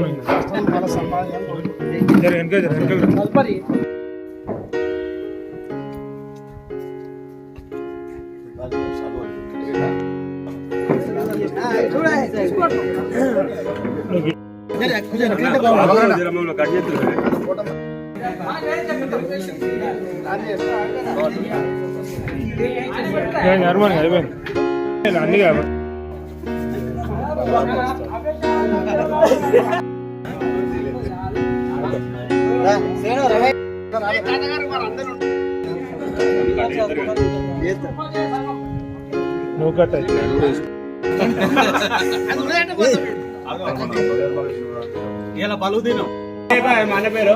అవును వాళ్ళ సంపాదన జర వెనక జర వెనక తదుపరి జర మమ్మల్ని కట్ చేస్తుంది నర్మల్ అయిపోయింది అన్ని కాదు నువ్వు కట్ ఇలా బలువు తినం. మన పేరు?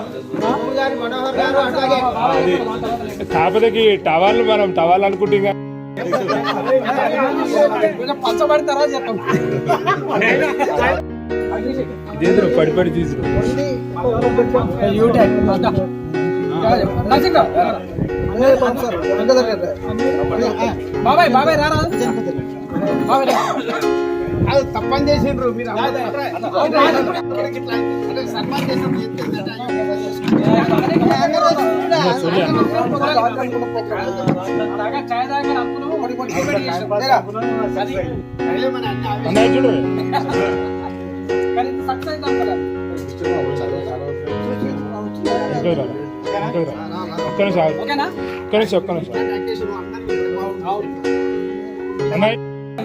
కాకపోతే టవాళ్ళు మనం టవాల్ అనుకుంటే తర్వాత చెప్తాం ఇదేంద్ర పడి పడి తీసుకు బాబాయ్ బాబాయ్ రారా బాబాయ్. అది తప్పని చేసిండ్రు మీరు తాగా చాయ్ తాగా అనుకున్నాము ఒకటి ఒకటి ఒకటి చేసాం. అన్నయ్య చూడు కానీ సక్సెస్ కదా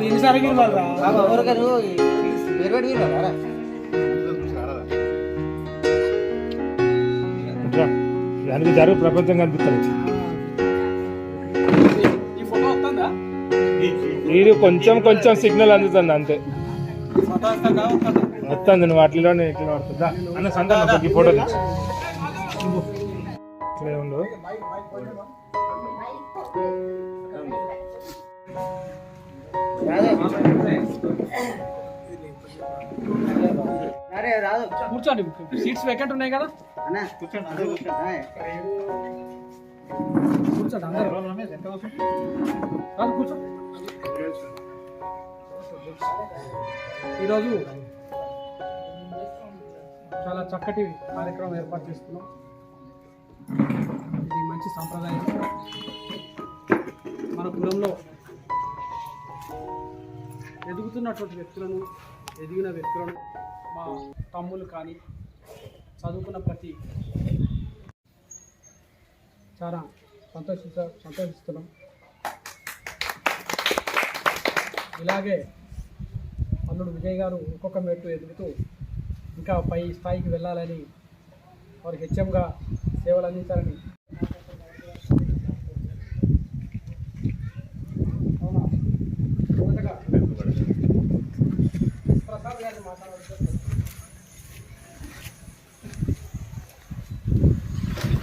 ఎన్నిసార్లు గెలవాలిరా? దానికి జరుగు ప్రపంచం కనిపిస్తుంది. ఈ ఫోటో వస్తుందా? ఇది కొంచెం కొంచెం సిగ్నల్ అందుతుంది అంతే. నువ్వు అట్లలోనే ఇట్లా పడుతుందా? అన్న సంతానం ఈ ఫోటో తెచ్చు ఇట్లే ఉండు. కూర్చోండి సీట్స్ వేకెంట్ ఉన్నాయి కదా? కూర్చోండి అందరూ. రాదు, కూర్చో. ఈరోజు చాలా చక్కటి కార్యక్రమం ఏర్పాటు చేస్తున్నాం. ఇది మంచి సాంప్రదాయం. మన కులంలో ఎదుగుతున్నటువంటి వ్యక్తులను ఎదిగిన వ్యక్తులను మా తమ్ములు కానీ చదువుకున్న ప్రతి చాలా సంతోషించ సంతోషిస్తున్నాం. ఇలాగే అల్లుడు విజయ్ గారు ఒక్కొక్క మెట్టు ఎదుగుతూ ఇంకా పై స్థాయికి వెళ్ళాలని వారు హెచ్ఎంగా సేవలు అందించాలని. అవునా? మొదటగా ప్రసాద్ గారిని మాట్లాడాల్సి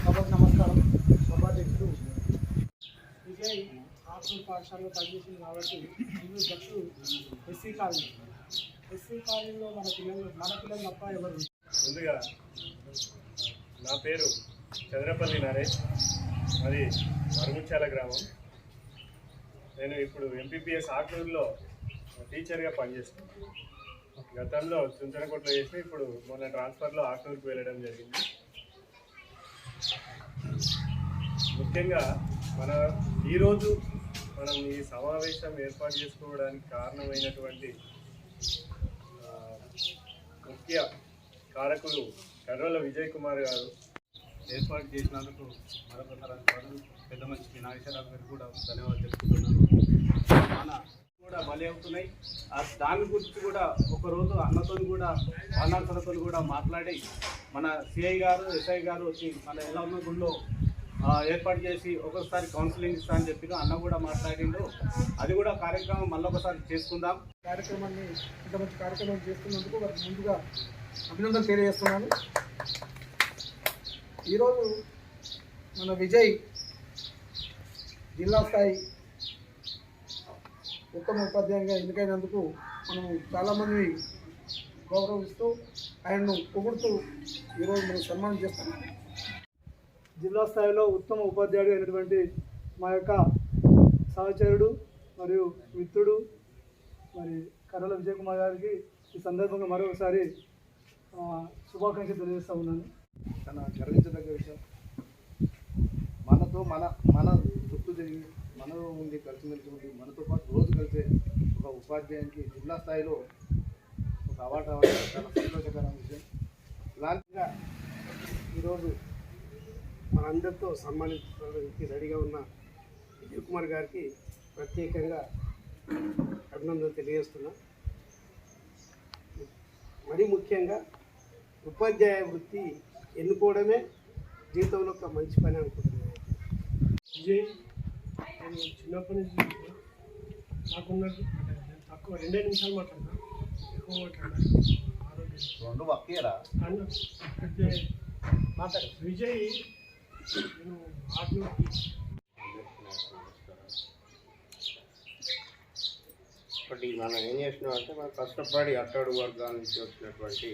సభకు నమస్కారం. సభాధ్యక్షుడు విజయ్ హాస్టల్ పాఠశాలలో పనిచేసింది కాబట్టి ఇల్లు దక్షు ఎస్సీ కాలనీ. ఎస్సీ కాలనీలో మన పిల్లలు మన పిల్లలు తప్ప ఎవరు? ముందుగా నా పేరు చంద్రపల్లి నరేష్. మరి మరుగుచ్చాల గ్రామం. నేను ఇప్పుడు ఎంపీపీఎస్ ఆకూరులో టీచర్గా పనిచేస్తున్నాను. గతంలో చుంచనకోటలో చేసి ఇప్పుడు మొన్న ట్రాన్స్ఫర్లో ఆకూరుకు వెళ్ళడం జరిగింది. ముఖ్యంగా మన ఈరోజు మనం ఈ సమావేశం ఏర్పాటు చేసుకోవడానికి కారణమైనటువంటి ముఖ్య కారకులు కర్రల విజయ్ కుమార్ గారు ఏర్పాటు చేసినందుకు మరొకసారి పనులు పెద్ద మనిషికి నాగేశ్వరరావు గారు కూడా ధన్యవాదాలు తెలుపుతున్నాను మన కూడా బలి అవుతున్నాయి. ఆ దాని గురించి కూడా ఒకరోజు అన్నతో కూడా వానార్థలతో కూడా మాట్లాడి మన సిఐ గారు ఎస్ఐ గారు వచ్చి మన ఎలా ఉన్న గుళ్ళో ఏర్పాటు చేసి ఒక్కొక్కసారి కౌన్సిలింగ్ ఇస్తా అని చెప్పి అన్న కూడా మాట్లాడిండు. అది కూడా కార్యక్రమం మళ్ళీ ఒకసారి చేసుకుందాం. కార్యక్రమాన్ని ఇంత మంచి కార్యక్రమం చేస్తున్నందుకు వారికి ముందుగా అభినందన తెలియజేస్తున్నాను. ఈరోజు మన విజయ్ జిల్లా స్థాయి ఉత్తమ ఉపాధ్యాయునిగా ఎన్నికైనందుకు మనం చాలామంది గౌరవిస్తూ ఆయన్ను పొగుడుతూ ఈరోజు మనం సన్మానం చేస్తున్నాం. జిల్లా స్థాయిలో ఉత్తమ ఉపాధ్యాయుడు అయినటువంటి మా యొక్క సహచరుడు మరియు మిత్రుడు మరి కర్రల విజయ్ కుమార్ గారికి ఈ సందర్భంగా మరొకసారి శుభాకాంక్షలు తెలియజేస్తా ఉన్నాను. చాలా గర్వించదగ్గ విషయం మనతో మన మన చుట్టూ తిరిగి మనలో ఉండి కలిసిమెలిసి ఉండి మనతో పాటు రోజు కలిసే ఒక ఉపాధ్యాయునికి జిల్లా స్థాయిలో ఒక అవార్డు అవ్వడం చాలా సంతోషకరమైన విషయం. ఇలాంటిగా ఈరోజు మనందరితో సన్మానించడానికి రెడీగా ఉన్న విజయ్ కుమార్ గారికి ప్రత్యేకంగా అభినందనలు తెలియజేస్తున్నా. మరీ ముఖ్యంగా ఉపాధ్యాయ వృత్తి ఎన్నుకోవడమే జీవితంలో ఒక మంచి పని అనుకుంటున్నాను విజయ్ నేను చిన్నప్పటి నుంచి నాకున్నది తక్కువ రెండే నిమిషాలు మాట్లాడినా ఎక్కువ మాట్లాడినా? ఆరోగ్యం. రెండు మాట్లాడు. విజయ్ ఒకటి మనం ఏం చేసినాం అంటే మనం కష్టపడి అట్టడు వర్గాల నుంచి వచ్చినటువంటి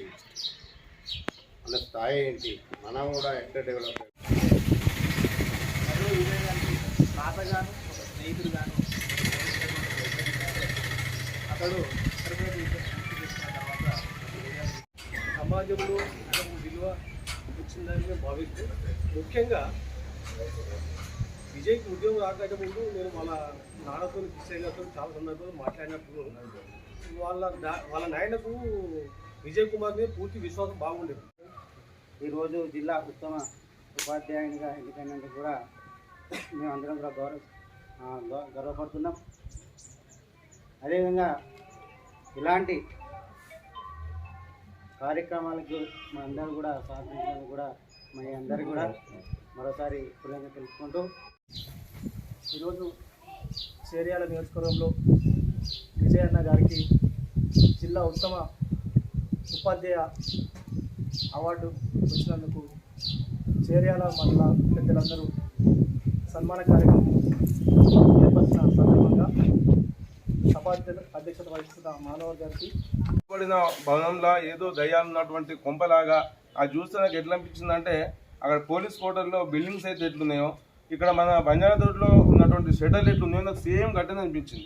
మన స్థాయి ఏంటి? మనం కూడా ఎట్లా డెవలప్ అదే విజయ్ తాతగాను ఒక స్నేహితుడుగాను అతడు ఇంటర్మీడియట్ విద్య తర్వాత సమాజంలో విలువ వచ్చిందని మేము భావిస్తూ ముఖ్యంగా విజయ్కి ఉద్యోగం రాక ముందు నేను వాళ్ళ నాన్నతో కిషోర్ గారితో చాలా సందర్భాలు మాట్లాడినప్పుడు వాళ్ళ వాళ్ళ నాయనకు విజయ్ కుమార్ మీద పూర్తి విశ్వాసం బాగుండేది. ఈరోజు జిల్లా ఉత్తమ ఉపాధ్యాయునిగా ఎన్నికైనందుకు కూడా మేమందరం కూడా గౌరవ గర్వపడుతున్నాం. అదేవిధంగా ఇలాంటి కార్యక్రమాలకు మా అందరూ కూడా సహకరించాలని కూడా మీ అందరికీ కూడా మరోసారి కృతజ్ఞతలు తెలుసుకుంటూ ఈరోజు చేర్యాల నియోజకవర్గంలో విజయ అన్న గారికి జిల్లా ఉత్తమ ఉపాధ్యాయ అవార్డు వచ్చినందుకు చేర్యాల మండల పెద్దలందరూ సన్మాన కార్యక్రమం ఏర్పరిచిన సందర్భంగా సభాధ్య అధ్యక్షత వహిస్తున్న మానవ గారికి. పడిన భవనంలో ఏదో దయ్యాలున్నటువంటి కొంపలాగా అది చూస్తే నాకు ఎట్లా అనిపించిందంటే అక్కడ పోలీస్ క్వార్టర్లో బిల్డింగ్స్ అయితే ఎట్లున్నాయో ఇక్కడ మన బంజారా తోటలో ఉన్నటువంటి షెటర్లు ఎట్లున్నాయో నాకు సేమ్ గట్టనే అనిపించింది.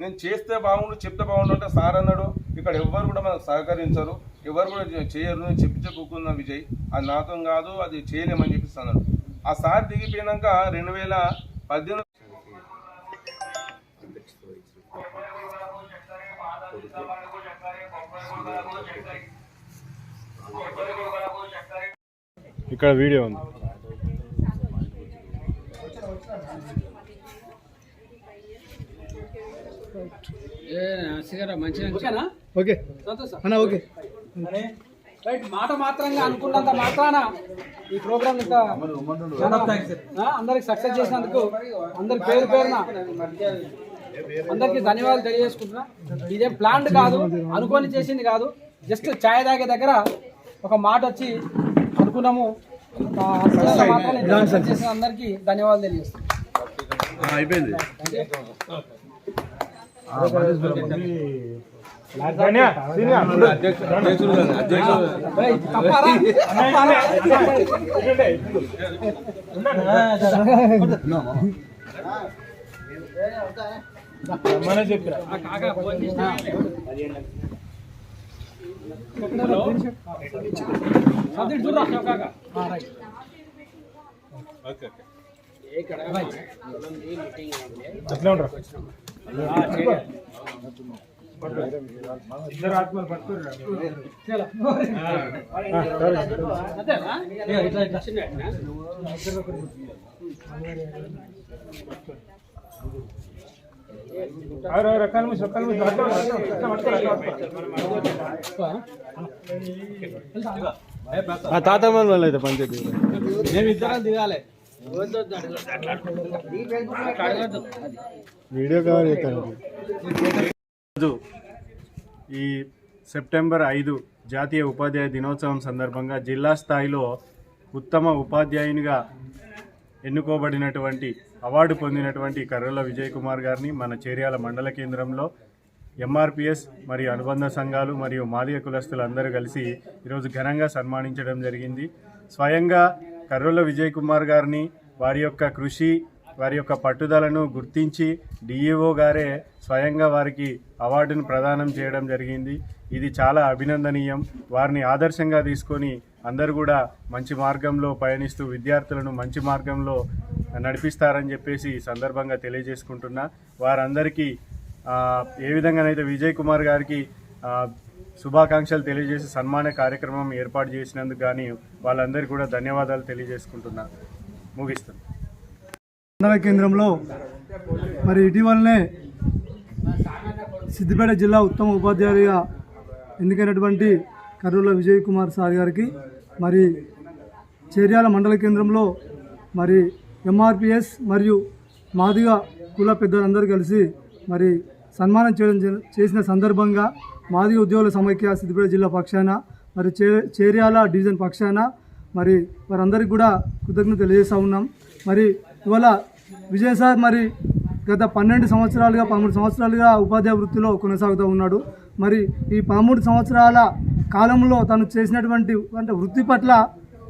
నేను చేస్తే బాగుండు చెప్తే బాగుండు అంటే సార్ అన్నాడు. ఇక్కడ ఎవ్వరు కూడా మనకు సహకరించరు ఎవరు కూడా చేయరు నేను చెప్పి చెప్పుకున్న విజయ్ అది నాతో కాదు అది చేయలేమని చెప్పిస్తున్నాడు ఆ సార్ దిగిపోయినాక రెండు వేల పద్దెనిమిది ఇక్కడ వీడియో ఉంది. ఓకే. అన్న ఓకే. రైట్ మాట మాత్రంగా అనుకున్నంత మాత్రాన ఈ ప్రోగ్రామ్ ఇంత అందరికి సక్సెస్ చేసినందుకు అందరి పేరు పేరున అందరికి ధన్యవాదాలు తెలియజేసుకుంటున్నా. ఇదేం ప్లాంట్ కాదు అనుకొని చేసింది కాదు. జస్ట్ ఛాయ్ తాగే దగ్గర ఒక మాట వచ్చి అనుకున్నాము. చేసిన అందరికీ ధన్యవాదాలు తెలియజేస్తున్నాం. అయిపోయింది. ఏయ్, తప్పారా? తప్పారా? ఆ కాకా ఫోన్ చేసినా. సర్దిట్ వాళ్ళు అయితే పంచాయతీ మేమిద్దరం దిగాలి. వీడియో కవర్ చేస్తాను. ఈ సెప్టెంబర్ ఐదు జాతీయ ఉపాధ్యాయ దినోత్సవం సందర్భంగా జిల్లా స్థాయిలో ఉత్తమ ఉపాధ్యాయునిగా ఎన్నుకోబడినటువంటి అవార్డు పొందినటువంటి కర్రల విజయ్ కుమార్ గారిని మన చేర్యాల మండల కేంద్రంలో ఎంఆర్పిఎస్ మరియు అనుబంధ సంఘాలు మరియు మాదిగ కులస్తులు అందరూ కలిసి ఈరోజు ఘనంగా సన్మానించడం జరిగింది. స్వయంగా కర్రోల విజయ్ కుమార్ గారిని వారి యొక్క కృషి వారి యొక్క పట్టుదలను గుర్తించి డిఈఓ గారే స్వయంగా వారికి అవార్డును ప్రదానం చేయడం జరిగింది. ఇది చాలా అభినందనీయం. వారిని ఆదర్శంగా తీసుకొని అందరూ కూడా మంచి మార్గంలో పయనిస్తూ విద్యార్థులను మంచి మార్గంలో నడిపిస్తారని చెప్పేసి ఈ సందర్భంగా తెలియజేసుకుంటున్నా. వారందరికీ ఏ విధంగానైతే విజయ్ కుమార్ గారికి శుభాకాంక్షలు తెలియజేసి సన్మాన కార్యక్రమం ఏర్పాటు చేసినందుకు కానీ వాళ్ళందరికీ కూడా ధన్యవాదాలు తెలియజేసుకుంటున్నా. ముగిస్తాను మండల కేంద్రంలో మరి ఇటీవలనే సిద్దిపేట జిల్లా ఉత్తమ ఉపాధ్యాయుగా ఎన్నికైనటువంటి కర్నూలు విజయ్ కుమార్ సార్ గారికి మరి చేర్యాల మండల కేంద్రంలో మరి ఎంఆర్పిఎస్ మరియు మాదిగ కుల పెద్దలందరూ కలిసి మరి సన్మానం చేయడం చేసిన సందర్భంగా మాదిగ ఉద్యోగుల సమైక్య సిద్దిపేట జిల్లా పక్షాన మరి చే చేర్యాల డివిజన్ పక్షాన మరి వారందరికీ కూడా కృతజ్ఞత తెలియజేస్తూ ఉన్నాం. మరి ఇవాళ విజయ్ సార్ మరి గత పన్నెండు సంవత్సరాలుగా పదమూడు సంవత్సరాలుగా ఉపాధ్యాయ వృత్తిలో కొనసాగుతూ ఉన్నాడు. మరి ఈ పదమూడు సంవత్సరాల కాలంలో తను చేసినటువంటి అంటే వృత్తి పట్ల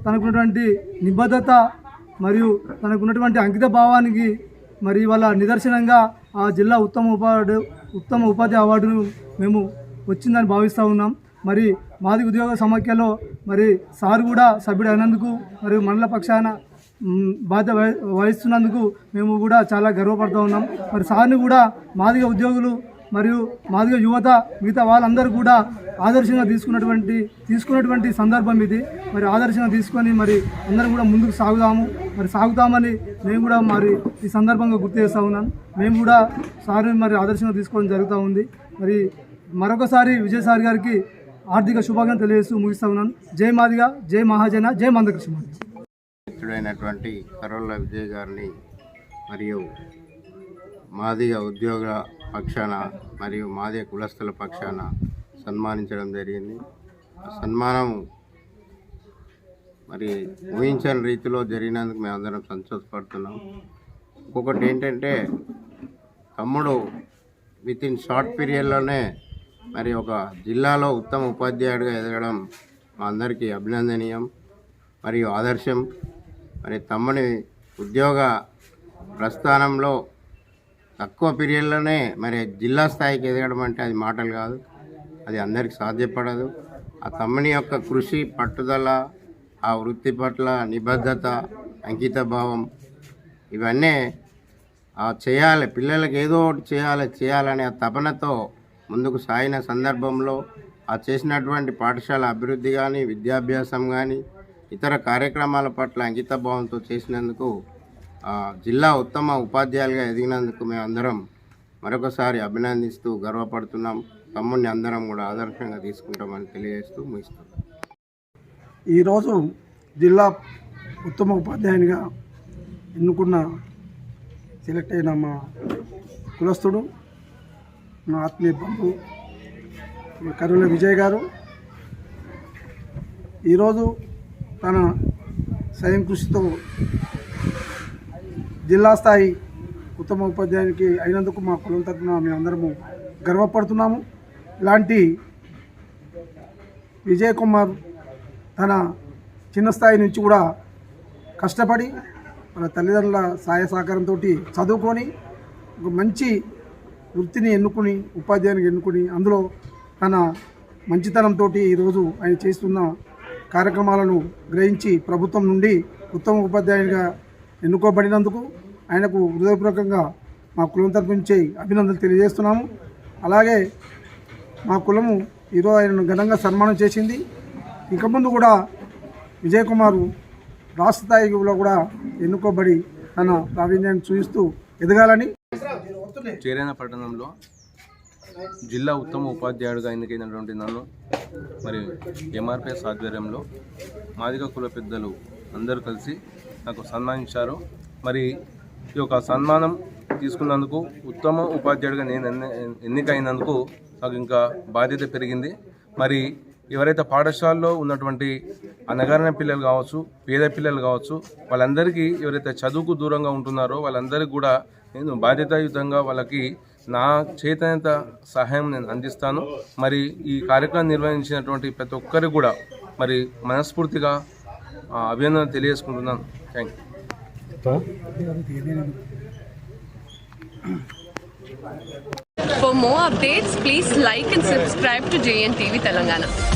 తనకున్నటువంటి నిబద్ధత మరియు తనకున్నటువంటి అంకిత భావానికి మరి వాళ్ళ నిదర్శనంగా ఆ జిల్లా ఉత్తమ ఉపాధి ఉత్తమ ఉపాధి అవార్డును మేము వచ్చిందని భావిస్తూ ఉన్నాం. మరి మాది ఉద్యోగ సమాఖ్యలో మరి సార్ కూడా సభ్యుడు అయినందుకు మరియు మండల పక్షాన బాధ్యత వహిస్తున్నందుకు మేము కూడా చాలా గర్వపడుతూ ఉన్నాం. మరి సార్ని కూడా మాదిగ ఉద్యోగులు మరియు మాదిగ యువత మిగతా వాళ్ళందరూ కూడా ఆదర్శంగా తీసుకున్నటువంటి తీసుకున్నటువంటి సందర్భం ఇది. మరి ఆదర్శంగా తీసుకొని మరి అందరం కూడా ముందుకు సాగుదాము. మరి సాగుతామని మేము కూడా మరి ఈ సందర్భంగా గుర్తు చేస్తూ ఉన్నాను. మేము కూడా సార్ని మరి ఆదర్శంగా తీసుకోవడం జరుగుతూ ఉంది. మరి మరొకసారి విజయసారి గారికి ఆర్థిక శుభాకాంక్షలు తెలియజేస్తూ ముగిస్తూ ఉన్నాను. జై మాదిగ జై మహాజన జై మందకృష్ణ మిత్రుడైనటువంటి కరోళ్ళ విజయ్ గారిని మరియు మాదిగ ఉద్యోగ పక్షాన మరియు మాదిగ కులస్తుల పక్షాన సన్మానించడం జరిగింది. సన్మానం మరి ఊహించని రీతిలో జరిగినందుకు మేమందరం సంతోషపడుతున్నాం. ఇంకొకటి ఏంటంటే తమ్ముడు విత్ ఇన్ షార్ట్ పీరియడ్లోనే మరి ఒక జిల్లాలో ఉత్తమ ఉపాధ్యాయుడిగా ఎదగడం మా అందరికీ అభినందనీయం. మరియు ఆదర్శం. మరి తమ్ముని ఉద్యోగ ప్రస్థానంలో తక్కువ పీరియడ్లోనే మరి జిల్లా స్థాయికి ఎదగడం అంటే అది మాటలు కాదు. అది అందరికి సాధ్యపడదు. ఆ తమ్ముని యొక్క కృషి పట్టుదల ఆ వృత్తి పట్ల నిబద్ధత అంకిత భావం ఇవన్నీ ఆ చేయాలి పిల్లలకి ఏదో ఒకటి చేయాలి చేయాలనే ఆ తపనతో ముందుకు సాగిన సందర్భంలో ఆ చేసినటువంటి పాఠశాల అభివృద్ధి కానీ విద్యాభ్యాసం కానీ ఇతర కార్యక్రమాల పట్ల అంకిత భావంతో చేసినందుకు ఆ, జిల్లా ఉత్తమ ఉపాధ్యాయులుగా ఎదిగినందుకు మేమందరం మరొకసారి అభినందిస్తూ గర్వపడుతున్నాం. తమ్ముడిని అందరం కూడా ఆదర్శంగా తీసుకుంటామని తెలియజేస్తూ ముగిస్తున్నాం. ఈరోజు జిల్లా ఉత్తమ ఉపాధ్యాయునిగా ఎన్నుకున్న సెలెక్ట్ అయిన మా కులస్తుడు మా ఆత్మీయ బంధువు కరుణ విజయ్ గారు. ఈరోజు తన స్వయం కృషితో జిల్లా స్థాయి ఉత్తమ ఉపాధ్యాయునికి అయినందుకు మా కులం తరఫున మేమందరము గర్వపడుతున్నాము. ఇలాంటి విజయ్ కుమార్ తన చిన్న స్థాయి నుంచి కూడా కష్టపడి మన తల్లిదండ్రుల సహాయ సహకారంతో చదువుకొని ఒక మంచి వృత్తిని ఎన్నుకుని ఉపాధ్యాయునికి ఎన్నుకుని అందులో తన మంచితనంతో ఈరోజు ఆయన చేస్తున్న కార్యక్రమాలను గ్రహించి ప్రభుత్వం నుండి ఉత్తమ ఉపాధ్యాయునిగా ఎన్నుకోబడినందుకు ఆయనకు హృదయపూర్వకంగా మా కులం తరపు నుంచి అభినందనలు తెలియజేస్తున్నాము. అలాగే మా కులము ఈరోజు ఆయనను ఘనంగా సన్మానం చేసింది. ఇక ముందు కూడా విజయ్ కుమారు రాష్ట్ర స్థాయిలో కూడా ఎన్నుకోబడి తన ప్రావీణ్యాన్ని చూపిస్తూ ఎదగాలని చేరేన పట్టణంలో జిల్లా ఉత్తమ ఉపాధ్యాయుడిగా ఎన్నికైనటువంటి నన్ను మరి ఎంఆర్పిఎస్ ఆధ్వర్యంలో మాదిక కుల పెద్దలు అందరూ కలిసి నాకు సన్మానించారు. మరి ఈ యొక్క సన్మానం తీసుకున్నందుకు ఉత్తమ ఉపాధ్యాయుడిగా నేను ఎన్ని ఎన్నికైనందుకు నాకు ఇంకా బాధ్యత పెరిగింది. మరి ఎవరైతే పాఠశాలలో ఉన్నటువంటి అనగారిన పిల్లలు కావచ్చు పేద పిల్లలు కావచ్చు వాళ్ళందరికీ ఎవరైతే చదువుకు దూరంగా ఉంటున్నారో వాళ్ళందరికీ కూడా నేను బాధ్యతాయుతంగా వాళ్ళకి నా చేతనంత సహాయం నేను అందిస్తాను. మరి ఈ కార్యక్రమం నిర్వహించినటువంటి ప్రతి ఒక్కరికి కూడా మరి మనస్ఫూర్తిగా అభినందన తెలియజేసుకుంటున్నాను. Thank you For more updates, please like and subscribe to JNTV Telangana.